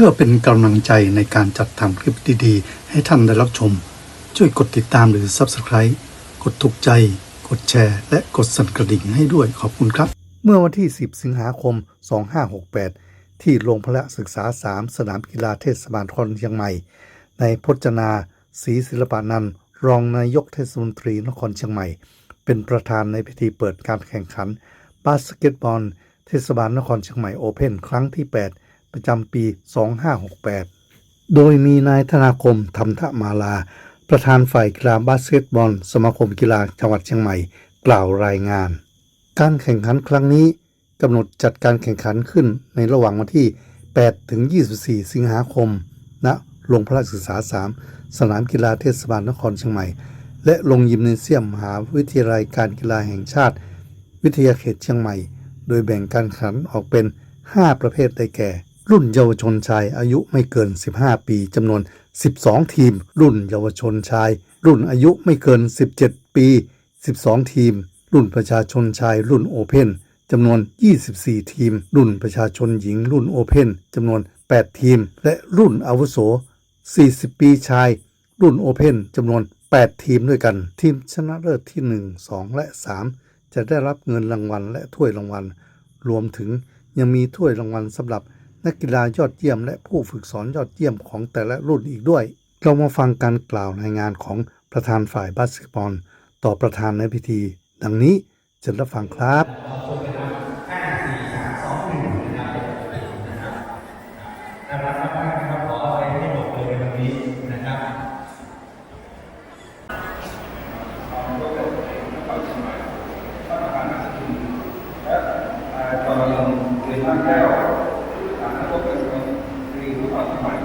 พื่อเป็นกำลังใจในการจัดทำคลิปดีๆ ให้ท่านได้รับชม ช่วยกดติดตามหรือ Subscribe กดถูกใจ กดแชร์ และกดสั่นกระดิ่งให้ด้วยขอบคุณครับ เมื่อวันที่ 10 สิงหาคม 2568 ที่โรงพละศึกษา 3 สนามกีฬาเทศบาลนครเชียงใหม่ ในพจนาศรีศิลปานันท์รองนายกเทศมนตรีนครเชียงใหม่ เป็นประธานในพิธีเปิดการแข่งขันบาสเกตบอล เทศบาลนครเชียงใหม่โอเพ่นครั้งที่ 8 ประจำปี 2568 โดยมีนายธนาคมธรรมทมาลา ประธานฝ่ายกีฬาบาสเกตบอล สมาคมกีฬาจังหวัดเชียงใหม่ กล่าวรายงาน การแข่งขันครั้งนี้กำหนดจัดการแข่งขันขึ้นในระหว่างวันที่ 8 ถึง 24 สิงหาคมณโรงพระศึกษา 3 สนามกีฬาเทศบาลนครเชียงใหม่ และโรงยิมเนเซียมมหาวิทยาลัยการกีฬาแห่งชาติ วิทยาเขตเชียงใหม่ โดยแบ่งการแข่งขันออกเป็น 5 ประเภทได้แก่ รุ่นเยาวชนชายอายุไม่เกิน 15 ปีจำนวน 12 ทีม รุ่นเยาวชนชาย รุ่นอายุไม่เกิน 17 ปี 12 ทีม รุ่นประชาชนชายรุ่นโอเพ่นจำนวน 24 ทีม รุ่นประชาชนหญิงรุ่นโอเพ่นจำนวน 8 ทีม และรุ่นอาวุโส 40 ปีชาย รุ่นโอเพ่นจำนวน 8 ทีมด้วยกัน ทีมชนะเลิศที่ 1 2 และ 3 จะได้รับเงินรางวัลและถ้วยรางวัล รวมถึงยังมีถ้วยรางวัลสำหรับ นักกีฬายอดเยี่ยมและผู้ฝึกสอนยอดเยี่ยมของแต่ละรุ่นอีกด้วย เรามาฟังการกล่าวรายงานของประธานฝ่ายบาสเกตบอล ต่อประธานในพิธี ดังนี้เชิญรับฟังครับนะครับมากๆนะครับขออะไรให้หมดเลยในวันนี้นะครับ ตอนเรียนบ้านแก้วทางนักเรียนเรียนรู้ความสมัย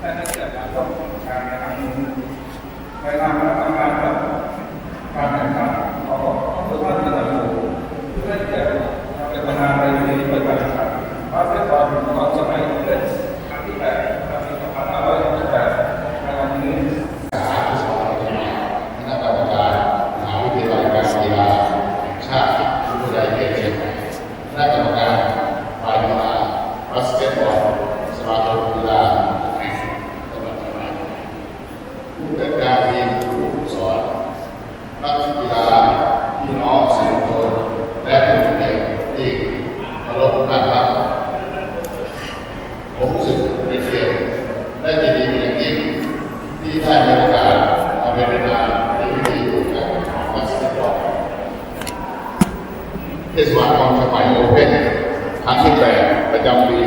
แต่ในเรื่องการต้องการในทางนี้ในทางการทำงานกับการแข่งขันเขาก็ต้องถือว่าเป็นระดับสูงเพื่อที่จะเป็นประธานในปีนี้เปิดการแข่งขันบาสเกตบอลของสมัยเล่นครั้งที่แปดครั้งที่สองพันห้าร้อยหกสิบแปดในวันนี้ คณะกรรมการมหาวิทยาลัยการกีฬาแห่งชาติวิทยาลัยเขตเชียงใหม่คณะกรรมการฝ่ายกีฬาบาสเกตบอลสมาคมกีฬาแห่งจังหวัดเชียงใหม่ผู้จัดการทีมผู้ฝึกสอนนักกีฬาพี่น้องสื่อมวลชนและผู้ชมที่เคารพทุกท่านครับ ผมรู้สึกเป็นเกียรติและยินดีเป็นอย่างยิ่งที่ ได้มีโอกาสมาเป็นประธานในพิธีปิดกแข่งขันบาสเกตบอลเทศบาลนครเชียงใหม่โอเพ่นครั้งที่แปดประจำปี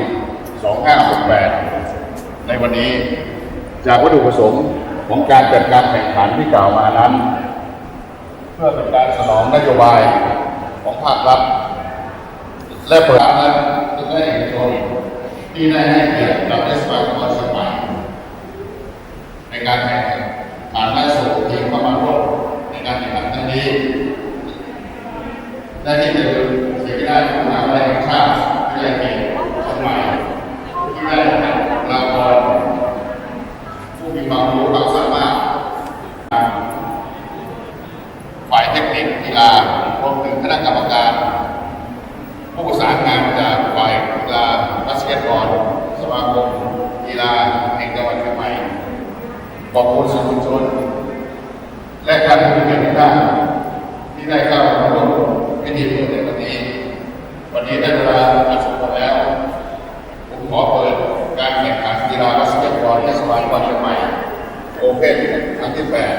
2568 ในวันนี้จากวัตถุประสงค์ของการจัดการแข่งขันที่กล่าวมานั้น เพื่อเป็นการสนองนโยบายของภาครัฐและเปิดนั้นถึงได้เอกชนที่ได้ให้เกียรติกับเทศบาลนครเชียงใหม่ในการแข่งขันผ่านและส่งทีมเข้ามาร่วมในการแข่งขันครั้งนี้ได้ที่จะเป็นเสียงได้ของมหาวิทยาลัยแห่งชาติวิทยาเขตเชียงใหม่ที่ได้ลาบอลผู้มีความรู้ความสามารถ ฝ่ายเทคนิคกีฬารวมถึงคณะกรรมการ ผู้ประสานงานจากฝ่ายกีฬาบาสเกตบอล สมาคมกีฬาแห่งจังหวัดเชียงใหม่ ขอบคุณสื่อมชน และการผู้เกียรติทุกท่าที่ได้เข้ามาร่วมพิธีเปิดในวันนี้ วันนี้ได้เวลาอันสมควรแล้ว ผมขอเปิดการแข่งขันกีฬาบาสเกตบอลเทศบาลนครเชียงใหม่โอเพ่นครั้งที่แปด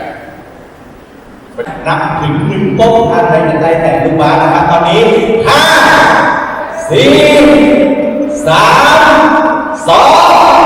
นับถึงหนึ่งต๊ะทานใดหนึ่งใดแต่ลูกบาสนะครับตอนนี้ห้าสี่สามสอง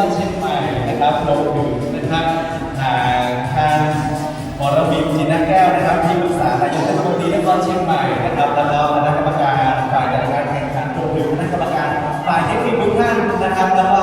นะครับรวมถึงนะครับทางทานวรบินจินนาแก้วนะครับที่ปรึกษานายกเทศมนตรีนครเชียงใหม่นะครับแล้วก็คณะกรรมการฝ่ายจัดการแข่งขันรวมถึงคณะกรรมการฝ่ายเทคนิคทุกท่านนะครับแล้วก็